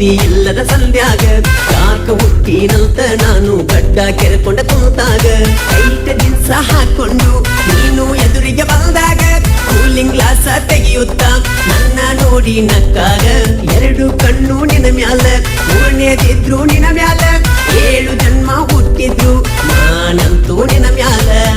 ಇಲ್ಲದ ಸಂಧ್ಯಾಗ. ಯಾಕ ಹುಟ್ಟಿನಂತ ನಾನು ಗಡ್ಡ ಕೆರೆಕೊಂಡ ಕುಂತಾಗ ಟೈಟ್ ಜೀನ್ಸ ಹಾಕೊಂಡು ನೀನು ಎದುರಿಗೆ ಬಂದಾಗ. ಕೂಲಿಂಗ್ ಗ್ಲಾಸ ತೆಗೆಯುತ್ತ ನನ್ನ ನೋಡಿ ನಕ್ಕಾಗ. ಎರಡು ಕಣ್ಣು ನಿನ ಮ್ಯಾಲ, ಮೂರನೇದಿದ್ರು ನಿನ ಮ್ಯಾಲ. ಏಳು ಜನ್ಮ ಹುಟ್ಟಿದ್ರು ನಾನಂತೂ ನಿನ ಮ್ಯಾಲ.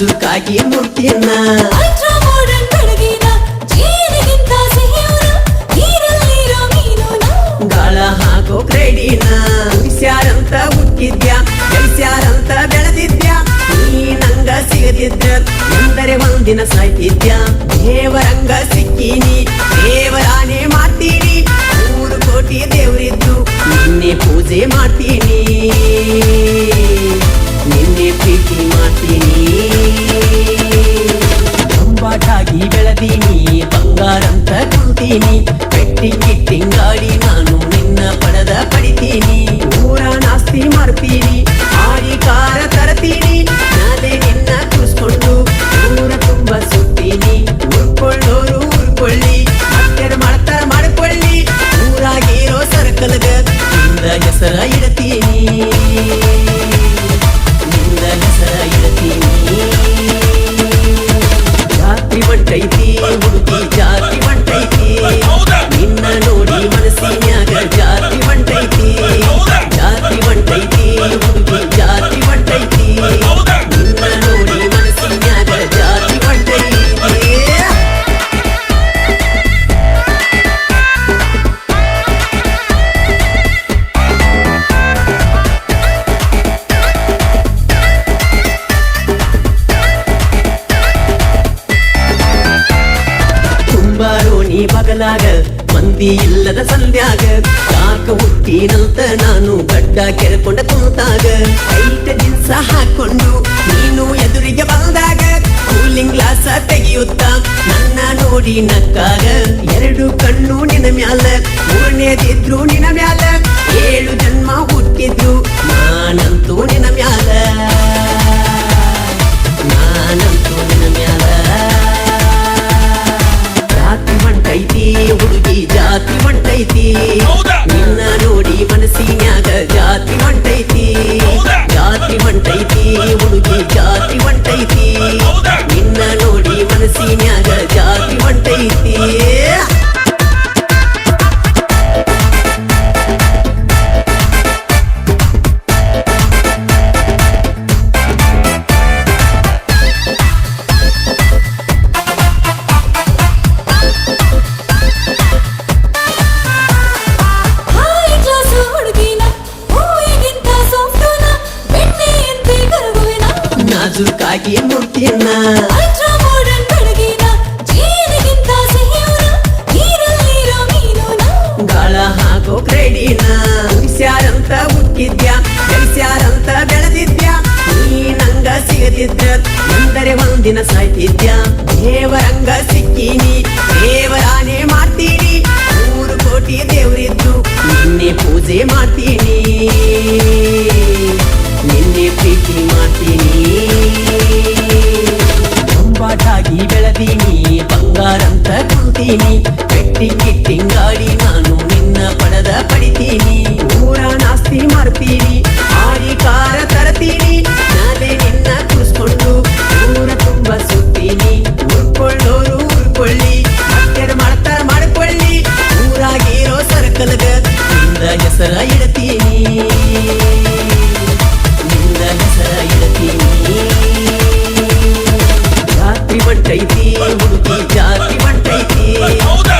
ನಾಜೂಕಾಗಿ ಮುಟ್ಟಿನ ಗಾಳ ಹಾಕೋ ಕ್ರೆಡಿನ. ಉಳಿಸ್ಯಾರಂತ ಹುಟ್ಟಿದ್ಯಾ ಬೆಳೆದಿದ್ಯಾ ನೀ ನಂಗ ಸಿಗದಿದ್ರ ಎಂದರೆ ಒಂದಿನ ಸಾಯ್ತಿದ್ಯಾ. ಕುಂತೀನಿ ಪೆಟ್ಟಿ ಕಿಟ್ಟಿಂಗಾಡಿ ನಾನು ನಿನ್ನ ಪಡೆದ ಪಡಿತೀನಿ. ಊರ ನಾಸ್ತಿ ಮಾಡ್ತೀನಿ. ಆಡಿ ಕಾರ ತರತೀನಿ. ನಾನೇ ನಿನ್ನ ಕೂಸ್ಕೊಂಡು ಊರ ತುಂಬ ಸುತ್ತೀನಿ. ಉರ್ಕೊಳ್ಳೋರು ಉರ್ಕೊಳ್ಳಿ. ಮತ್ತೆ ಮಾಡ್ತಾರ ಮಾಡ್ಕೊಳ್ಳಿ. ಊರಾಗಿರೋ ಸರ್ಕಲ್ಗ ನಿಂದ ಹೆಸರ ಇಡ್ತೀನಿ. ಬಗಲಾಗ ಮಂದಿ ಇಲ್ಲದ ಸಂಧ್ಯಾಗ. ಯಾಕ ಹುಟ್ಟಿನಂತ ನಾನು ಗಡ್ಡ ಕೆರೆಕೊಂಡ ಕುಂತಾಗ. ಐಟ ದಿನ್ಸ ಹಾಕೊಂಡು ನೀನು ಎದುರಿಗೆ ಬಂದಾಗ, ಕೂಲಿಂಗ್ ಗ್ಲಾಸ ತೆಗೆಯುತ್ತ ನನ್ನ ನೋಡಿ ನಕ್ಕಾಗ. ಎರಡು ಕಣ್ಣು ನಾಜೂಕಾಗಿ ಮುಟ್ಟಿನ ಗಾಳ ಹಾಕೋ ಕ್ರೆಡಿನ. ಉಳಿಸ್ಯಾರಂತ ಹುಟ್ಟಿದ್ಯಾ ಬೆಳೆಸ್ಯಾರಂತ ಬೆಳೆದಿದ್ಯಾ. ನೀ ನಂಗ ಸಿಗದಿದ್ರ ಅಂದರೆ ಒಂದಿನ ಸಾಯ್ತಿದ್ಯಾ. ದೇವರಂಗ ಸಿಕ್ಕೀನಿ ಪಡಿತೀನಿ ಬೆಟ್ಟಿ ಕಿಟ್ಟಿ ಗಾಡಿ ನಾನು ನಿನ್ನ ಪಡದ ಪಡಿತೀನಿ ಊರ ನಾಸ್ತಿ ಮಾಡ್ತೀನಿ ಆಡಿ ಕಾರ ತರತೀನಿ ನಾನೇ ನಿನ್ನ ಕೂಸ್ಕೊಂಡು ಊರ ತುಂಬ ಸುತ್ತೀನಿ ಉರ್ಕೊಳ್ಳೋರು ಉರ್ಕೊಳ್ಳಿ ಅತ್ಯರ ಮಾಡ್ತಾರ ಮಾಡ್ಕೊಳ್ಳಿ ಊರಾಗಿರೋ ಸರ್ಕಲ್ಗ ನಿಂದ ಹೆಸರ ಇಡ್ತೀನಿ ನಿಂದ ಹೆಸರ ಇಡ್ತೀನಿ ರಾತ್ರಿ ಬಂಟೈತಿ ಹುಡುಕಿ ಜಾತಿ ಬಂಟ Hold up.